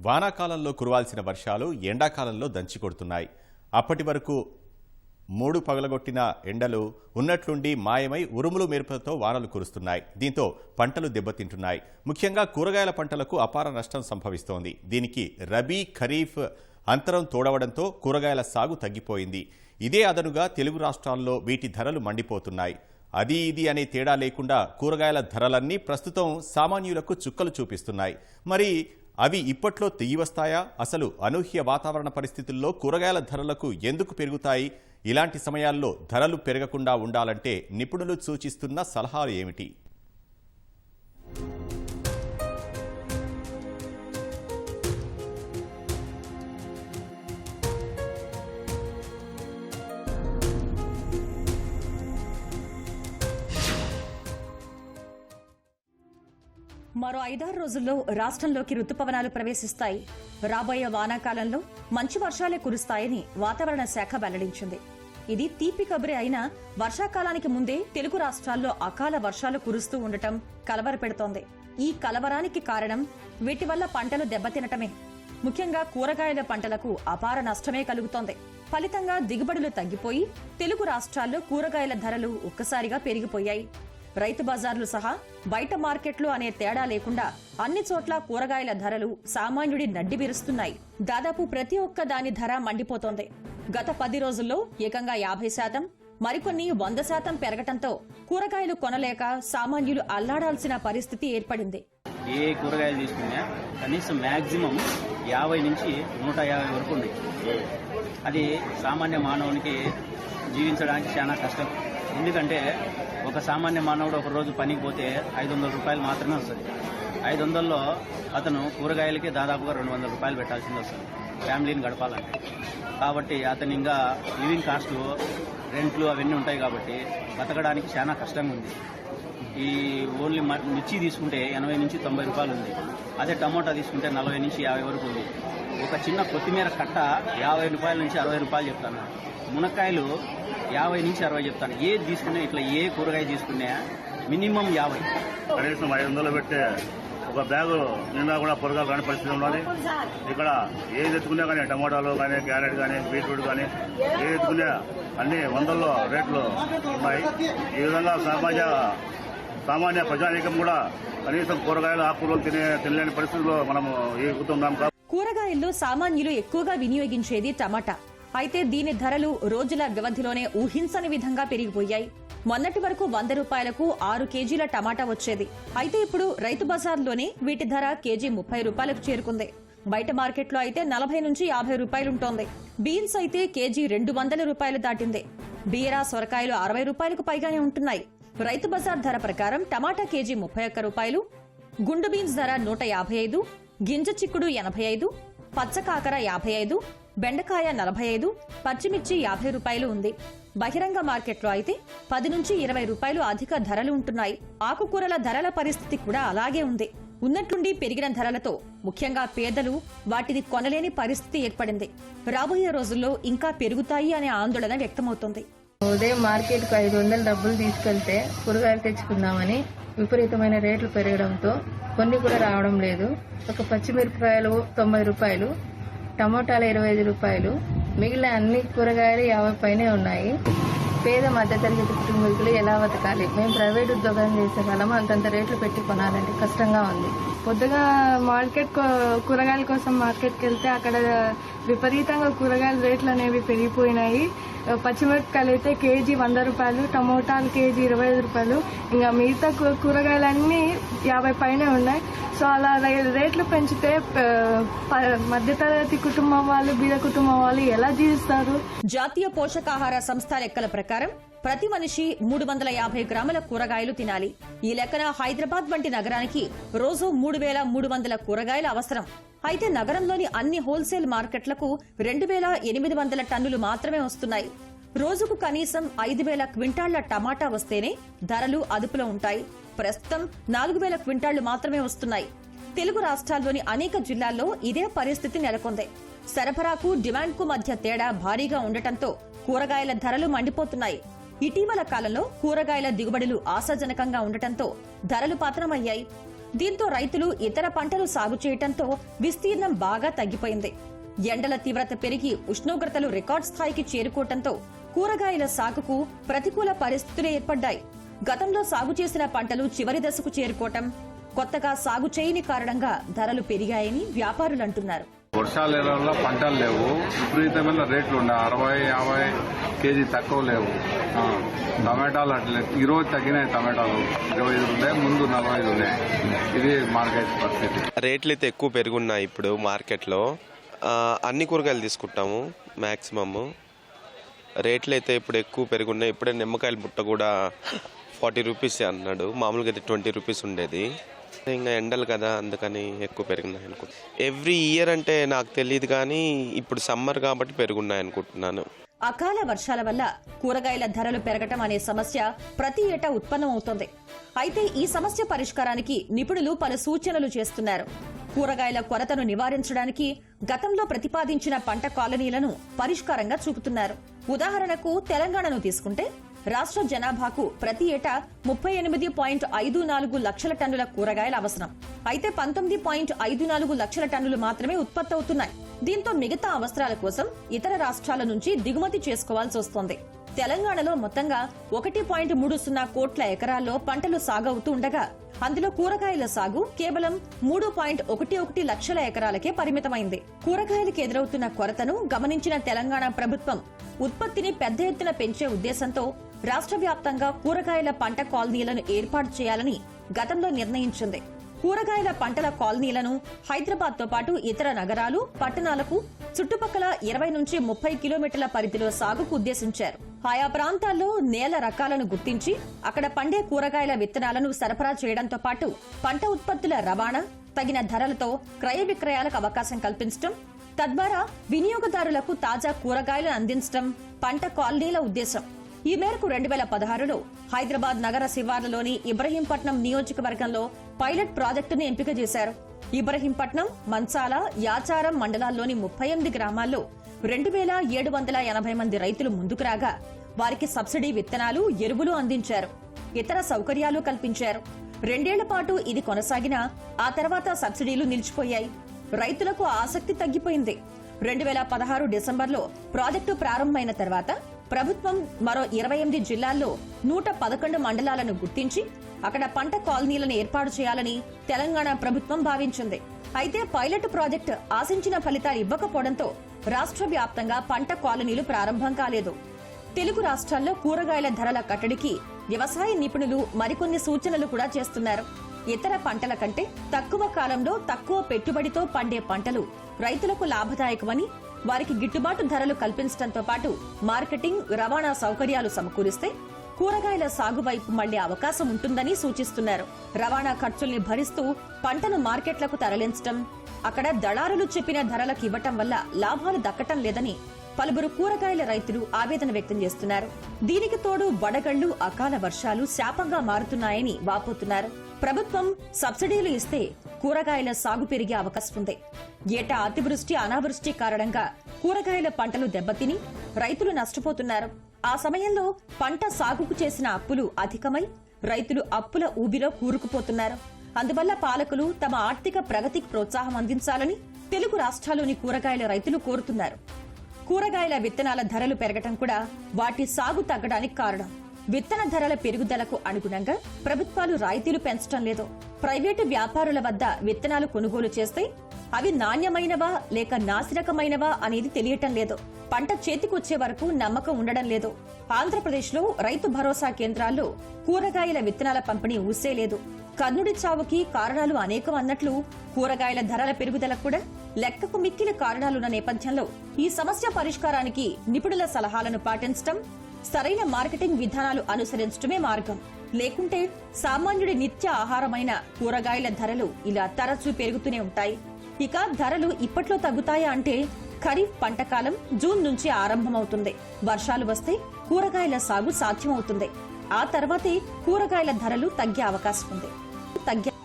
వానాకాలంలో కురవాల్సిన వర్షాలు ఎండాకాలంలో దంచి కొడుతున్నాయి. అప్పటి వరకు మూడు పగలగొట్టిన ఎండలు ఉన్నట్లుండి మాయమై ఉరుములు మెరుపులతో వానలు కురుస్తున్నాయి. దీంతో పంటలు దెబ్బతింటున్నాయి. ముఖ్యంగా కూరగాయల పంటలకు అపార నష్టం సంభవిస్తోంది. దీనికి రబీ ఖరీఫ్ అంతరం తోడవడంతో కూరగాయల సాగు తగ్గిపోయింది. ఇదే అదనుగా తెలుగు రాష్ట్రాల్లో వీటి ధరలు మండిపోతున్నాయి. అది ఇది అనే తేడా లేకుండా కూరగాయల ధరలన్నీ ప్రస్తుతం సామాన్యులకు చుక్కలు చూపిస్తున్నాయి. మరి అవి ఇప్పట్లో తిరిగి వస్తాయా? అసలు అనూహ్య వాతావరణ పరిస్థితుల్లో కూరగాయల ధరలకు ఎందుకు పెరుగుతాయి? ఇలాంటి సమయాల్లో ధరలు పెరగకుండా ఉండాలంటే నిపుణులు సూచిస్తున్న సలహాలు ఏమిటి? మరో ఐదారు రోజుల్లో రాష్ట్రంలోకి రుతుపవనాలు ప్రవేశిస్తాయి. రాబోయే వానాకాలంలో మంచి వర్షాలే కురుస్తాయని వాతావరణ శాఖ వెల్లడించింది. ఇది తీపి కబురే అయినా వర్షాకాలానికి ముందే తెలుగు రాష్ట్రాల్లో అకాల వర్షాలు కురుస్తూ ఉండటం కలవర పెడుతోంది ఈ కలవరానికి కారణం వీటి వల్ల పంటలు దెబ్బతినటమే. ముఖ్యంగా కూరగాయల పంటలకు అపార నష్టమే కలుగుతోంది. ఫలితంగా దిగుబడులు తగ్గిపోయి తెలుగు రాష్ట్రాల్లో కూరగాయల ధరలు ఒక్కసారిగా పెరిగిపోయాయి. రైతు బజార్లు సహా బయట మార్కెట్లు అనే తేడా లేకుండా అన్ని చోట్ల కూరగాయల ధరలు సామాన్యుడి నడ్డి విరుస్తున్నాయి. దాదాపు ప్రతి ఒక్క దాని ధర మండిపోతోంది. గత పది రోజుల్లో ఏకంగా యాభై శాతం మరికొన్ని వంద శాతం పెరగటంతో కూరగాయలు కొనలేక సామాన్యులు అల్లాడాల్సిన పరిస్థితి ఏర్పడింది. ఏ కూరగాయలు తీసుకున్నా కనీసం మాక్సిమం యాభై నుంచి నూట యాభై వరకు ఉన్నాయి. అది సామాన్య మానవునికి జీవించడానికి చాలా కష్టం. ఎందుకంటే ఒక సామాన్య మానవుడు ఒక రోజు పనికి పోతే ఐదు వందల రూపాయలు మాత్రమే వస్తుంది. ఐదు వందల్లో అతను కూరగాయలకి దాదాపుగా రెండు వందల రూపాయలు పెట్టాల్సింది వస్తుంది. ఫ్యామిలీని గడపాలంటే. కాబట్టి అతను ఇంకా లివింగ్ కాస్ట్లు రెంట్లు అవన్నీ ఉంటాయి కాబట్టి బతకడానికి చాలా కష్టంగా ఉంది. ఈ ఓన్లీ మిర్చి తీసుకుంటే ఎనభై నుంచి తొంభై రూపాయలు ఉంది. అదే టమోటా తీసుకుంటే నలభై నుంచి యాభై వరకు ఉంది. ఒక చిన్న కొత్తిమీర కట్ట యాభై రూపాయల నుంచి అరవై రూపాయలు చెప్తాను. మునక్కాయలు యాభై నుంచి అరవై చెప్తాను. ఏది తీసుకున్నా ఇట్లా ఏ కూరగాయ తీసుకున్నా మినిమం యాభై. కనీసం ఐదు వందలు పెట్టే ఒక బ్యాగు నిండా కూడా పొరగాలు కాని పరిస్థితి ఉన్నది. ఇక్కడ ఏది ఎత్తుకున్నా కానీ టమాటాలు కానీ క్యారెట్ కానీ బీట్రూట్ కానీ ఏది ఎత్తుకున్నా అన్ని వందల్లో రేట్లు ఉన్నాయి. ఈ విధంగా సామాన్య సామాన్య ప్రజానీకం కూడా కనీసం కూరగాయలు ఆకుకూరలు తినే తినలేని పరిస్థితుల్లో మనము ఎగుతున్నాం కాబట్టి కూరగాయల్లో సామాన్యులు ఎక్కువగా వినియోగించేది టమాటా. అయితే దీని ధరలు రోజుల వ్యవధిలోనే ఊహించని విధంగా పెరిగిపోయాయి. మొన్నటి వరకు వంద రూపాయలకు ఆరు కేజీల టమాటా వచ్చేది. అయితే ఇప్పుడు రైతు బజార్లోనే వీటి ధర కేజీ ముప్పై రూపాయలకు చేరుకుంది. బయట మార్కెట్లో అయితే నలభై నుంచి యాభై రూపాయలుంటోంది. బీన్స్ అయితే కేజీ రెండు వందల రూపాయలు దాటింది. బీరా సొరకాయలు అరవై రూపాయలకు పైగానే ఉంటున్నాయి. రైతు బజార్ ధర ప్రకారం టమాటా కేజీ ముప్పై ఒక్క రూపాయలు గుండు బీన్స్ ధర నూట యాభై ఐదు గింజ చిక్కుడు ఎనభై ఐదు పచ్చకాకర యాభై ఐదు బెండకాయ నలభై ఐదు పచ్చిమిర్చి యాభై రూపాయలు ఉంది. బహిరంగ మార్కెట్లో అయితే పది నుంచి ఇరవై రూపాయలు అధిక ధరలు ఉంటున్నాయి. ఆకుకూరల ధరల పరిస్థితి కూడా అలాగే ఉంది. ఉన్నట్లుండి పెరిగిన ధరలతో ముఖ్యంగా పేదలు వాటిని కొనలేని పరిస్థితి ఏర్పడింది. రాబోయే రోజుల్లో ఇంకా పెరుగుతాయి అనే ఆందోళన వ్యక్తమవుతోంది. ఉదయం మార్కెట్కు ఐదు వందల డబ్బులు తీసుకెళ్తే కూరగాయలు తెచ్చుకుందామని విపరీతమైన రేట్లు పెరగడంతో కొన్ని కూడా రావడం లేదు. ఒక పచ్చిమిరపకాయలు తొంభై రూపాయలు టమోటాలు ఇరవై ఐదు రూపాయలు మిగిలిన అన్ని కూరగాయలు యాభై పైనే ఉన్నాయి. పేద మధ్యతరగతి కుటుంబీకులు ఎలా బతకాలి? మేము ప్రైవేట్ ఉద్యోగం చేసే వాళ్ళము అంతంత రేట్లు పెట్టి కొనాలంటే కష్టంగా ఉంది. పొద్దుగా మార్కెట్ కూరగాయల కోసం మార్కెట్కి వెళ్తే అక్కడ విపరీతంగా కూరగాయల రేట్లు అనేవి పెరిగిపోయినాయి. పచ్చిమిరపకాయలు అయితే కేజీ వంద రూపాయలు టమోటాలు కేజీ ఇరవై ఐదు రూపాయలు. ఇంకా మిగతా కూరగాయలన్నీ యాభై పైన ఉన్నాయి. సో అలా రేట్లు పెంచితే మధ్యతరగతి కుటుంబం వాళ్ళు బీద కుటుంబం వాళ్ళు ఎలా జీవిస్తారు? జాతీయ పోషకాహార సంస్థ లెక్కల ప్రకారం ప్రతి మనిషి మూడు వందల యాభై గ్రాముల కూరగాయలు తినాలి. ఈ లెక్కన హైదరాబాద్ వంటి నగరానికి రోజు మూడు వేల మూడు వందల కూరగాయల అవసరం. అయితే నగరంలోని అన్ని హోల్సేల్ మార్కెట్లకు రెండు వేల ఎనిమిది వందల టన్నులు మాత్రమే వస్తున్నాయి. రోజుకు కనీసం ఐదు వేల క్వింటాళ్ళ టమాటా వస్తేనే ధరలు అదుపులో ఉంటాయి. ప్రస్తుతం నాలుగు వేల క్వింటాళ్ళు మాత్రమే వస్తున్నాయి. తెలుగు రాష్ట్రాల్లోని అనేక జిల్లాల్లో ఇదే పరిస్థితి నెలకొంది. సరఫరాకు డిమాండ్కు మధ్య తేడా భారీగా ఉండటంతో కూరగాయల ధరలు మండిపోతున్నాయి. ఇటీవల కాలంలో కూరగాయల దిగుబడులు ఆశాజనకంగా ఉండటంతో ధరలు పాత్రమయ్యాయి దీంతో రైతులు ఇతర పంటలు సాగు చేయటంతో విస్తీర్ణం బాగా తగ్గిపోయింది. ఎండల తీవ్రత పెరిగి ఉష్ణోగ్రతలు రికార్డ్ స్థాయికి చేరుకోవటంతో కూరగాయల సాగుకు ప్రతికూల పరిస్థితులు ఏర్పడ్డాయి. గతంలో సాగు చేసిన పంటలు చివరి దశకు చేరుకోవటం కొత్తగా సాగు చేయని కారణంగా ధరలు పెరిగాయని వ్యాపారులంటున్నారు. వర్షాలు పంటలు లేవు. విపరీతమైన రేట్లు ఉన్నాయి. అరవై యాభై కేజీ తక్కువ లేవు. టమాటాలు అట్లే. ఈరోజు తగ్గినాయి టమాటాలు. ఇరవై ఐదు ఉన్నాయి. ముందు నలభై ఐదు ఉన్నాయి. ఇది మార్కెట్ పరిస్థితి. రేట్లు అయితే ఎక్కువ పెరుగున్నాయి ఇప్పుడు మార్కెట్లో. అన్ని కూరగాయలు తీసుకుంటాము మ్యాక్సిమమ్ రేట్లు అయితే ఇప్పుడు ఎక్కువ పెరుగున్నాయి. ఇప్పుడే నిమ్మకాయల బుట్ట కూడా ఫార్టీ రూపీస్ అన్నాడు. మామూలుగా అయితే ట్వంటీ రూపీస్ ఉండేది. ఇంకా ఎండలు కదా అందుకని ఎక్కువ పెరిగినాయి అనుకుంటా ఎవ్రీ ఇయర్ అంటే నాకు తెలియదు కానీ ఇప్పుడు సమ్మర్ కాబట్టి పెరుగున్నాయి అనుకుంటున్నాను. అకాల వర్షాల వల్ల కూరగాయల ధరలు పెరగటం అనే సమస్య ప్రతి ఏటా ఉత్పన్నమవుతోంది. అయితే ఈ సమస్య పరిష్కారానికి నిపుణులు పలు సూచనలు చేస్తున్నారు. కూరగాయల కొరతను నివారించడానికి గతంలో ప్రతిపాదించిన పంట కాలనీలను పరిష్కారంగా చూపుతున్నారు. ఉదాహరణకు తెలంగాణను తీసుకుంటే రాష్ట్ర జనాభాకు ప్రతి ఏటా ముప్పై ఎనిమిది పాయింట్ ఐదు నాలుగు లక్షల టన్నుల కూరగాయల అవసరం. అయితే పంతొమ్మిది పాయింట్ ఐదు నాలుగు లక్షల టన్నులు మాత్రమే ఉత్పత్తి అవుతున్నాయి. దీంతో మిగతా అవసరాల కోసం ఇతర రాష్ట్రాల నుంచి దిగుమతి చేసుకోవాల్సి వస్తోంది. తెలంగాణలో మొత్తంగా ఒకటి పాయింట్ మూడు సున్నా కోట్ల ఎకరాల్లో పంటలు సాగవుతూ ఉండగా అందులో కూరగాయల సాగు కేవలం మూడు పాయింట్ ఒకటి ఒకటి లక్షల ఎకరాలకే పరిమితమైంది. కూరగాయలకు ఎదురవుతున్న కొరతను గమనించిన తెలంగాణ ప్రభుత్వం ఉత్పత్తిని పెద్ద ఎత్తున పెంచే ఉద్దేశంతో రాష్ట్ర వ్యాప్తంగా కూరగాయల పంట కాలనీలను ఏర్పాటు చేయాలని గతంలో నిర్ణయించింది. కూరగాయల పంటల కాలనీలను హైదరాబాద్తో పాటు ఇతర నగరాలు పట్టణాలకు చుట్టుపక్కల ఇరవై నుంచి ముప్పై కిలోమీటర్ల పరిధిలో సాగుకు ఉద్దేశించారు. ఆయా ప్రాంతాల్లో నేల రకాలను గుర్తించి అక్కడ పండే కూరగాయల విత్తనాలను సరఫరా చేయడంతో పాటు పంట ఉత్పత్తుల రవాణా తగిన ధరలతో క్రయ విక్రయాలకు అవకాశం కల్పించడం తద్వారా వినియోగదారులకు తాజా కూరగాయలను అందించడం పంట కాలనీల ఉద్దేశం. ఈ మేరకు రెండు వేల పదహారులో హైదరాబాద్ నగర శివార్లలోని ఇబ్రహీంపట్నం నియోజకవర్గంలో పైలట్ ప్రాజెక్టును ఎంపిక చేశారు. ఇబ్రహీంపట్నం మంచాల యాచారం మండలాల్లోని ముప్పై ఎనిమిది గ్రామాల్లో రెండు వేల ఏడు వందల ఎనభై మంది రైతులు ముందుకు రాగా వారికి సబ్సిడీ విత్తనాలు ఎరువులు అందించారు. ఇతర సౌకర్యాలు కల్పించారు. రెండేళ్ళ పాటు ఇది కొనసాగినా ఆ తర్వాత సబ్సిడీలు నిలిచిపోయాయి. రైతులకు ఆసక్తి తగ్గిపోయింది. రెండు వేల పదహారు డిసెంబర్లో ప్రాజెక్టు ప్రారంభమైన తర్వాత ప్రభుత్వం మరో ఇరవై ఎనిమిది జిల్లాల్లో నూట పదకొండు మండలాలను గుర్తించి అక్కడ పంట కాలనీలను ఏర్పాటు చేయాలని తెలంగాణ ప్రభుత్వం భావించింది. అయితే పైలట్ ప్రాజెక్టు ఆశించిన ఫలితాలు ఇవ్వకపోవడంతో రాష్ట్ర వ్యాప్తంగా పంట కాలనీలు ప్రారంభం కాలేదు. తెలుగు రాష్ట్రాల్లో కూరగాయల ధరల కట్టడికి వ్యవసాయ నిపుణులు మరికొన్ని సూచనలు కూడా చేస్తున్నారు. ఇతర పంటల కంటే తక్కువ కాలంలో తక్కువ పెట్టుబడితో పండే పంటలు రైతులకు లాభదాయకమని వారికి గిట్టుబాటు ధరలు కల్పించడంతో పాటు మార్కెటింగ్ రవాణా సౌకర్యాలు సమకూరిస్తే కూరగాయల సాగు వైపు మళ్ళే అవకాశం ఉంటుందని సూచిస్తున్నారు. రవాణా ఖర్చుల్ని భరిస్తూ పంటను మార్కెట్లకు తరలించడం అక్కడ దళారులు చెప్పిన ధరలకు ఇవ్వటం వల్ల లాభాలు దక్కటం లేదని పలువురు కూరగాయల రైతులు ఆవేదన వ్యక్తం చేస్తున్నారు. దీనికి తోడు వడగళ్ళు అకాల వర్షాలు శాపంగా మారుతున్నాయని వాపోతున్నారు. ప్రభుత్వం సబ్సిడీలు ఇస్తే కూరగాయల సాగు పెరిగే అవకాశం ఉంది ఏటా అతివృష్టి అనావృష్టి కారణంగా కూరగాయల పంటలు దెబ్బతిని రైతులు నష్టపోతున్నారు. ఆ సమయంలో పంట సాగుకు చేసిన అప్పులు అధికమై రైతులు అప్పుల ఊబిలో కూరుకుపోతున్నారు. అందువల్ల పాలకులు తమ ఆర్థిక ప్రగతికి ప్రోత్సాహం అందించాలని తెలుగు రాష్ట్రాల్లోని కూరగాయల రైతులు కోరుతున్నారు. కూరగాయల విత్తనాల ధరలు పెరగటం కూడా వాటి సాగు తగ్గడానికి కారణం. విత్తన ధరల పెరుగుదలకు అనుగుణంగా ప్రభుత్వాలు రాయితీలు పెంచడం లేదు. ప్రైవేటు వ్యాపారుల వద్ద విత్తనాలు కొనుగోలు చేస్తే అవి నాణ్యమైనవా లేక నాసిరకమైనవా అనేది తెలియటం లేదు. పంట చేతికొచ్చే వరకు నమ్మకం ఉండడం లేదు. ఆంధ్రప్రదేశ్లో రైతు భరోసా కేంద్రాల్లో కూరగాయల విత్తనాల పంపిణీ ఊసే లేదు. కర్ణుడి చావుకి కారణాలు అనేకం అన్నట్లు కూరగాయల ధరల పెరుగుదల కూడా లెక్కకు మిక్కిలి కారణాలున్న నేపథ్యంలో ఈ సమస్య పరిష్కారానికి నిపుణుల సలహాలను పాటించడం సరైన మార్కెటింగ్ విధానాలు అనుసరించడమే మార్గం. లేకుంటే సామాన్యుడి నిత్య ఆహారమైన కూరగాయల ధరలు ఇలా తరచూ పెరుగుతూనే ఉంటాయి. ఇక ధరలు ఇప్పట్లో తగ్గుతాయా అంటే ఖరీఫ్ పంటకాలం జూన్ నుంచి ఆరంభమవుతుంది. వర్షాలు వస్తే కూరగాయల సాగు సాధ్యమవుతుంది. ఆ తర్వాతే కూరగాయల ధరలు తగ్గే అవకాశం ఉంది. తగ్గే